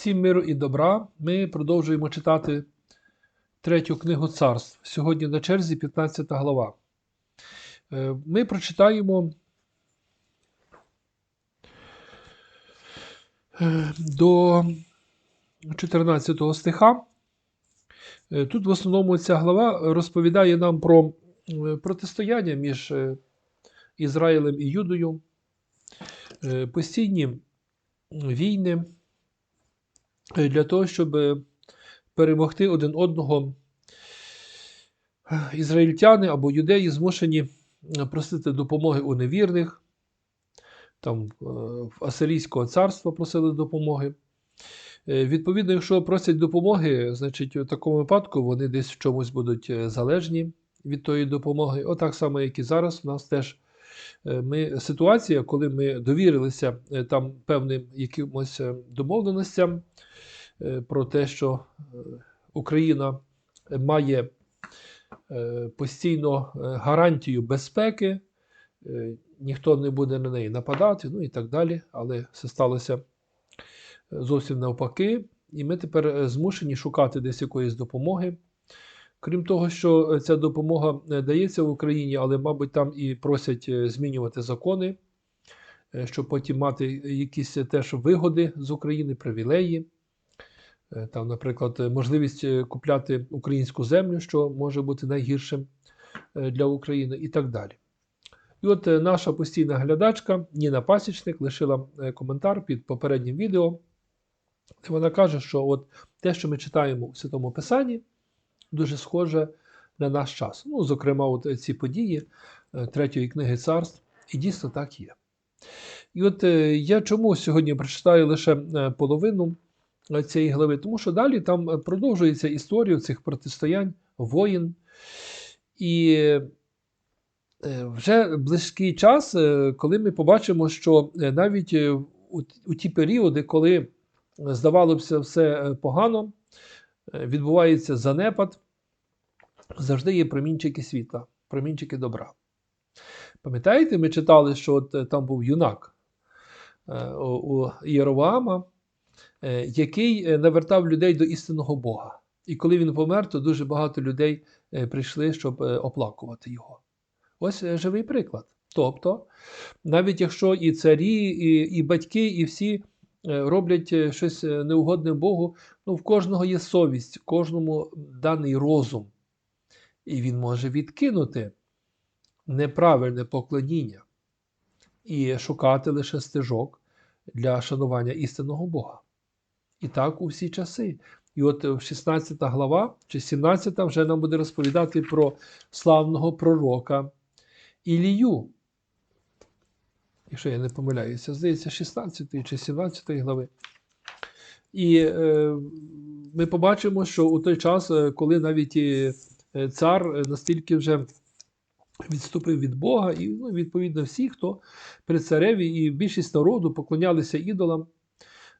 Всім миру і добра. Ми продовжуємо читати третю книгу царств. Сьогодні на черзі 15 глава. Е, Ми прочитаємо е, до 14 стиха. Е, Тут в основному ця глава розповідає нам про протистояння між Ізраїлем і Юдою, постійні війни для того, щоб е, перемогти один одного. Е, Ізраїльтяни або юдеї змушені е, просити допомоги у невірних, там е, в Асирійського царства просили допомоги. Е, Відповідно, якщо просять допомоги, значить у такому випадку вони десь в чомусь будуть е, залежні від тої допомоги. Отак само, як і зараз, у нас теж е, ми, ситуація, коли ми довірилися е, там певним якимось е, домовленостям е, про те, що е, Україна має е, постійно е, гарантію безпеки, е, ніхто не буде на неї нападати, ну і так далі. Але це сталося е, зовсім навпаки, і ми тепер е, змушені шукати десь якоїсь допомоги. Крім того, що е, ця допомога е, дається в Україні, але, мабуть, там і просять е, змінювати закони, щоб потім мати якісь теж вигоди з України, привілеї. Там, наприклад, можливість купляти українську землю, що може бути найгіршим для України, і так далі. І от наша постійна глядачка Ніна Пасічник лишила коментар під попереднім відео, де вона каже, що от те, що ми читаємо у Святому Писанні, дуже схоже на наш час. Ну, зокрема, от ці події е, третьої книги царств, і дійсно так є. І от е, я чому сьогодні прочитаю лише е, половину е, цієї глави, тому що далі там е, продовжується історія цих протистоянь, воїн. І е, вже близький час, е, коли ми побачимо, що е, навіть е, у, ті періоди, коли е, здавалося все е, погано, е, відбувається занепад, завжди є промінчики світла, промінчики добра. Пам'ятаєте, ми читали, що от е, там був юнак е, у Єроваама, е, який е, навертав людей до істинного Бога. І коли він помер, то дуже багато людей е, прийшли, щоб е, оплакувати його. Ось е, живий приклад. Тобто, навіть якщо і царі, і, і батьки, і всі е, роблять е, щось е, неугодне Богу, ну в кожного є совість, кожному даний розум. І він може відкинути неправильне поклоніння і шукати лише стежок для шанування істинного Бога. І так у всі часи. І от е, 16 глава чи 17 вже нам буде розповідати про славного пророка Ілію. Якщо я не помиляюся, здається, 16 чи 17 глави. І е, ми побачимо, що у той час, е, коли навіть і е, цар е, настільки вже відступив від Бога, і ну, відповідно всі, хто при цареві і більшість народу поклонялися ідолам,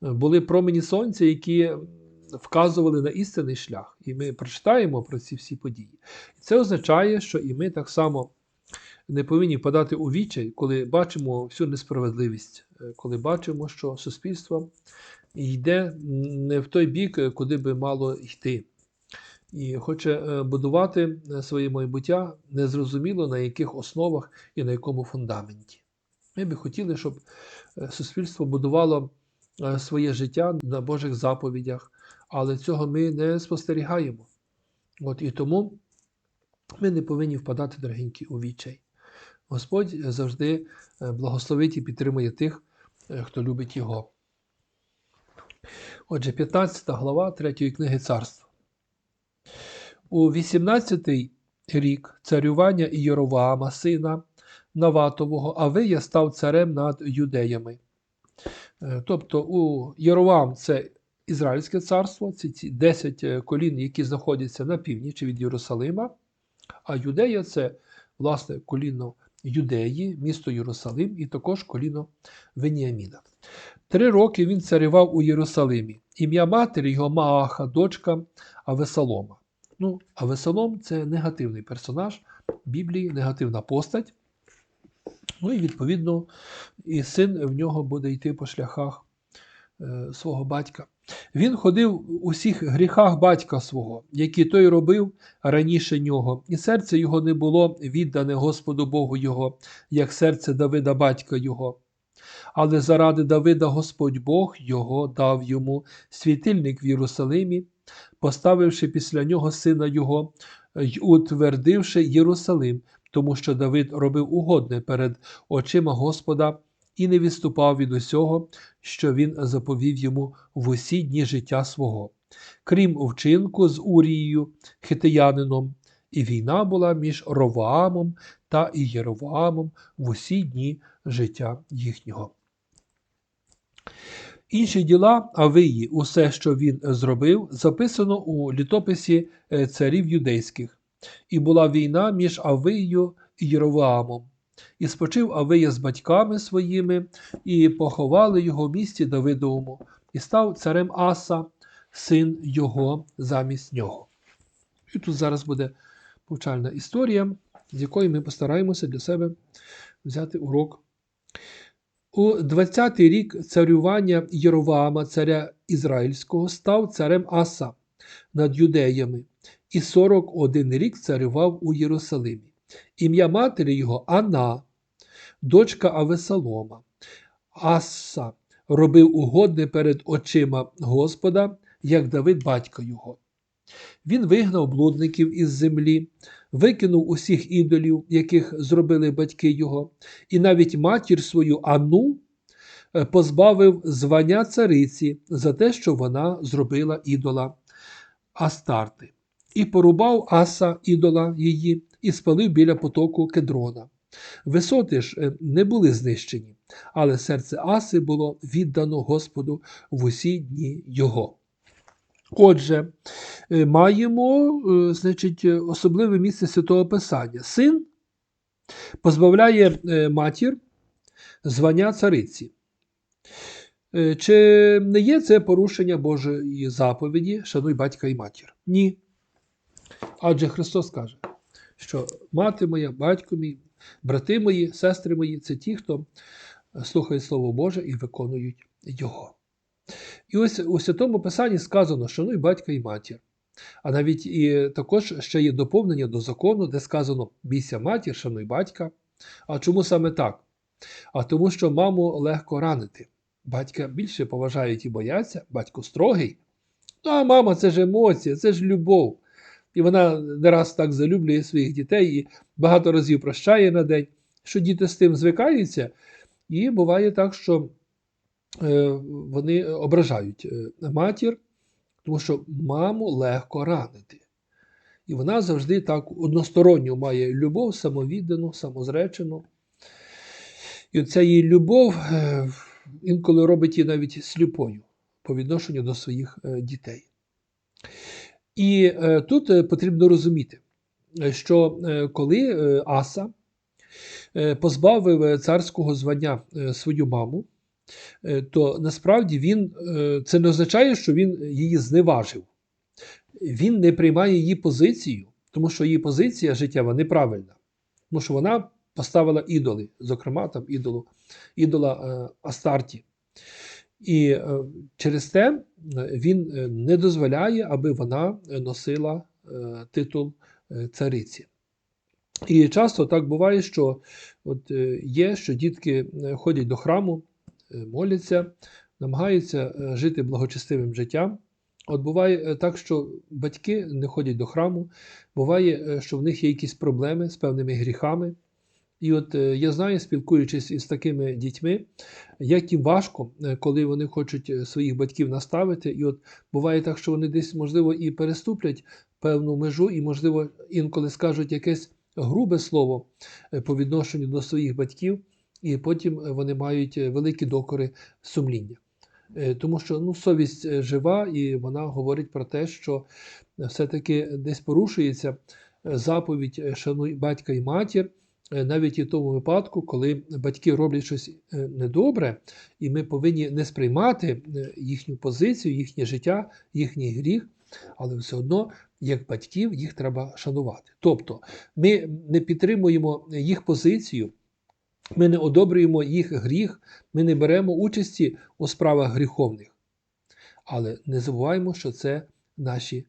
були промені сонця, які вказували на істинний шлях. І ми прочитаємо про ці всі події. І це означає, що і ми так само не повинні впадати у відчай, коли бачимо всю несправедливість, е, коли бачимо, що суспільство йде не в той бік, е, куди би мало йти. І хоче е, будувати своє майбуття незрозуміло на яких основах і на якому фундаменті. Ми би хотіли, щоб суспільство будувало своє життя на Божих заповідях, але цього ми не спостерігаємо. От і тому ми не повинні впадати, дорогенькі, у відчай. Господь завжди е, благословить і підтримує тих, е, хто любить Його. Отже, 15 глава 3 книги царства. У 18-й рік царювання Ієроваама, сина Наватового, Авия став царем над юдеями. Е, Тобто у Єроваам це Ізраїльське царство, це ці 10 е, колін, які знаходяться на північі від Єрусалима, а Юдея це, власне, коліно Юдеї, місто Єрусалим, і також коліно Веніаміна. Три роки він царював у Єрусалимі. Ім'я матері його Мааха, дочка Авесалома. Ну, Авесалом це негативний персонаж Біблії, негативна постать. Ну і відповідно, і син в нього буде йти по шляхах свого батька. Він ходив у всіх гріхах батька свого, які той робив раніше нього, і серце його не було віддане Господу Богу його, як серце Давида батька його. Але заради Давида Господь Бог його дав йому світильник в Єрусалимі, поставивши після нього сина його й утвердивши Єрусалим, тому що Давид робив угодне перед очима Господа і не відступав від усього, що він заповів йому в усі дні життя свого, крім вчинку з Урією, хитиянином, і війна була між Роваамом та Єроваамом в усі дні життя їхнього. Інші діла Авиї, усе, що він зробив, записано у літописі е, царів юдейських, і була війна між Авиєю і Єроваамом. І спочив Авия з батьками своїми, і поховали його в місті Давидовому, і став царем Аса, син його замість нього. І тут зараз буде повчальна історія, з якої ми постараємося для себе взяти урок. У 20-й рік царювання Єроваама, царя Ізраїльського, став царем Аса над юдеями, і 41 рік царював у Єрусалимі. Ім'я матері його Ана, дочка Авесалома. Аса робив угодне перед очима Господа, як Давид батько його. Він вигнав блудників із землі, викинув усіх ідолів, яких зробили батьки його, і навіть матір свою Ану е, позбавив звання цариці за те, що вона зробила ідола Астарти, і порубав аса ідола її, і спалив біля потоку Кедрона. Висоти ж е, не були знищені, але серце Аси було віддано Господу в усі дні його. Отже, е, маємо е, значить, особливе місце святого Писання. Син позбавляє матір звання цариці. Чи не є це порушення Божої заповіді, шануй батька і матір? Ні. Адже Христос каже, що мати моя, батько мій, брати мої, сестри мої це ті, хто слухає Слово Боже і виконують Його. І ось у Святому Писанні сказано, шануй батька і матір. А навіть і також ще є доповнення до закону, де сказано бійся матір, шануй батька. А чому саме так? А тому, що маму легко ранити. Батька більше поважають і бояться, батько строгий. Ну, а мама це ж емоція, це ж любов. І вона не раз так залюблює своїх дітей і багато разів прощає на день, що діти з тим звикаються, і буває так, що е, вони ображають е, матір, тому що маму легко ранити. І вона завжди так односторонньо має любов, самовіддану, самозречену. І оця її любов е, інколи робить її навіть сліпою по відношенню до своїх дітей. І е, тут е, потрібно розуміти, що е, коли Аса позбавив царського звання свою маму, то насправді він це не означає, що він її зневажив. Він не приймає її позицію, тому що її позиція життєва неправильна. Тому що вона поставила ідоли, зокрема там ідолу, ідола Астарті. І е, через те е, він е, не дозволяє, аби вона носила титул цариці. І часто так буває, що от є, що дітки ходять до храму, моляться, намагаються жити благочестивим життям. От буває так, що батьки не ходять до храму, буває, що в них є якісь проблеми з певними гріхами. І от е, я знаю, спілкуючись із такими дітьми, як їм важко, е, коли вони хочуть е, своїх батьків наставити. І от буває так, що вони десь, можливо, і переступлять певну межу, і, можливо, інколи скажуть якесь грубе слово по відношенню до своїх батьків, і потім вони мають великі докори сумління. Тому що ну, совість жива, і вона говорить про те, що все-таки десь порушується заповідь шануй батька і матір. Е, навіть і в тому випадку, коли батьки роблять щось е, недобре, і ми повинні не сприймати е, їхню позицію, їхнє життя, їхній гріх, але все одно, як батьків, їх треба шанувати. Тобто ми не підтримуємо їх позицію, Ми не одобрюємо їх гріх, ми не беремо участі у справах гріховних. Але не забуваємо, що це наші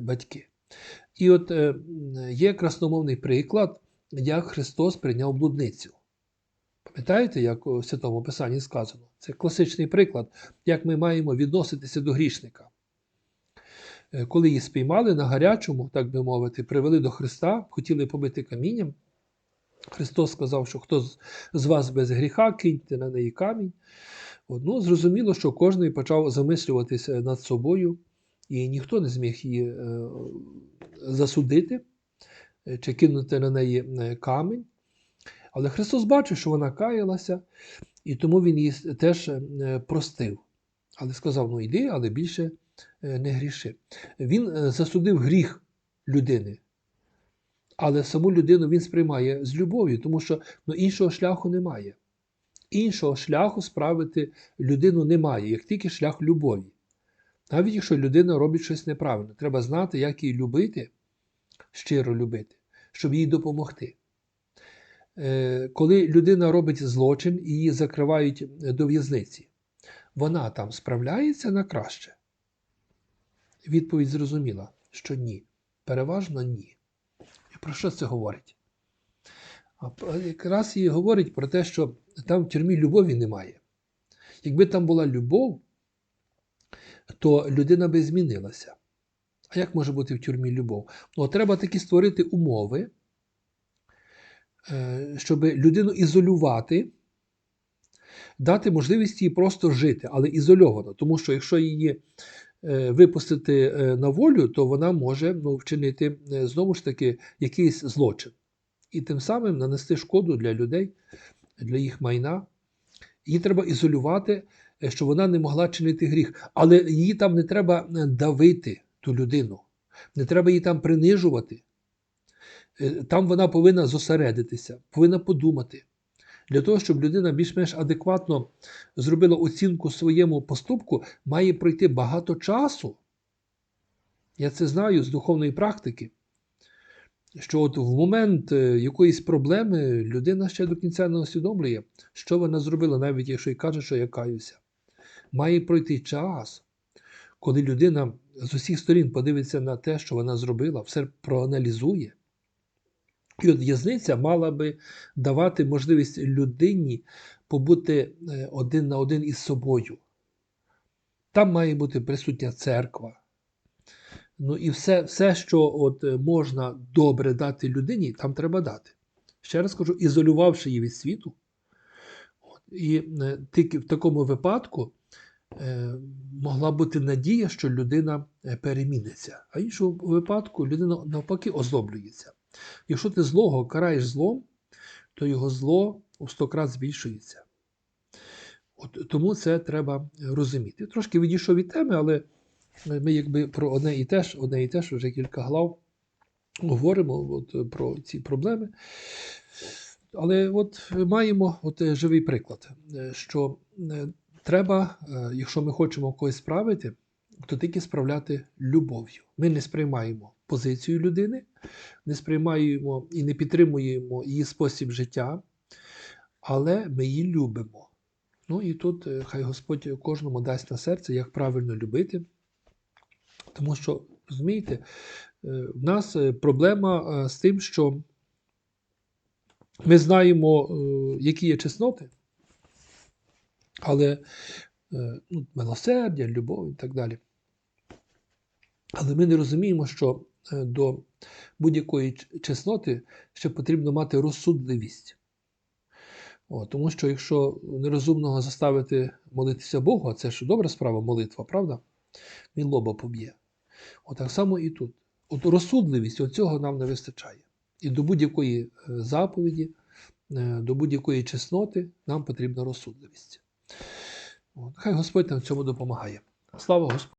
батьки. І от є красномовний приклад, як Христос прийняв блудницю. Пам'ятаєте, як у Святому Писанні сказано? Це класичний приклад, як ми маємо відноситися до грішника. Е, Коли її спіймали на гарячому, так би мовити, привели до Христа, хотіли побити камінням. Христос сказав, що хто з- вас без гріха, киньте на неї камінь. Ну, зрозуміло, що кожен почав замислюватися над собою, і ніхто не зміг її е, засудити чи кинути на неї е, камінь. Але Христос бачив, що вона каялася, і тому Він її теж е, простив. Але сказав: ну йди, але більше е, не гріши. Він е, засудив гріх людини. Але саму людину він сприймає з любов'ю, тому що ну, іншого шляху немає. Іншого шляху справити людину немає, як тільки шлях любові. Навіть якщо людина робить щось неправильно, треба знати, як її любити, щиро любити, щоб їй допомогти. Е, Коли людина робить злочин і її закривають до в'язниці, вона там справляється на краще? Відповідь зрозуміла, що ні. Переважно ні. І про що це говорить? Якраз і говорить про те, що там в тюрмі любові немає. Якби там була любов, то людина би змінилася. А як може бути в тюрмі любов? Ну, треба таки створити умови, е, щоб людину ізолювати, дати можливість їй просто жити, але ізольовано. Тому що якщо її е, випустити е, на волю, то вона може ну, вчинити знову ж таки якийсь злочин. І тим самим нанести шкоду для людей, для їх майна. Її треба ізолювати, щоб вона не могла чинити гріх. Але її там не треба давити, ту людину. Не треба її там принижувати. Е, Там вона повинна зосередитися, повинна подумати. Для того, щоб людина більш-менш адекватно зробила оцінку своєму поступку, має пройти багато часу. Я це знаю з духовної практики. Що от в момент е, якоїсь проблеми людина ще до кінця не усвідомлює, що вона зробила, навіть якщо й каже, що я каюся. Має пройти час, коли людина з усіх сторін подивиться на те, що вона зробила, все проаналізує. І от в'язниця мала би давати можливість людині побути е, один на один із собою. Там має бути присутня церква. Ну і все, все що от е, можна добре дати людині, там треба дати. Ще раз кажу, ізолювавши її від світу. І е, тільки в такому випадку могла бути надія, що людина е, переміниться. А в іншому випадку людина навпаки озлоблюється. Якщо ти злого караєш злом, то його зло у сто крат збільшується. От, тому це треба розуміти. Трошки відійшов від теми, але ми якби про одне і те ж, одне і те ж вже кілька глав говоримо от, про ці проблеми. Але от маємо от е, живий приклад, е, що е, треба, е, якщо ми хочемо когось справити, то тільки справляти любов'ю. Ми не сприймаємо позицію людини, не сприймаємо і не підтримуємо її спосіб життя, але ми її любимо. Ну і тут е, хай Господь кожному дасть на серце, як правильно любити. Тому що, розумієте, е, в нас проблема з тим, що ми знаємо, які є чесноти, але е, ну, милосердя, любов і так далі. Але ми не розуміємо, що е, до будь-якої чесноти ще потрібно мати розсудливість. О, тому що якщо нерозумного заставити молитися Богу, а це ж добра справа молитва, правда? Він лоба поб'є. От так само і тут. От розсудливість цього нам не вистачає. І до будь-якої е, заповіді, до будь-якої чесноти нам потрібна розсудливість. Хай Господь нам в цьому допомагає. Слава Господу!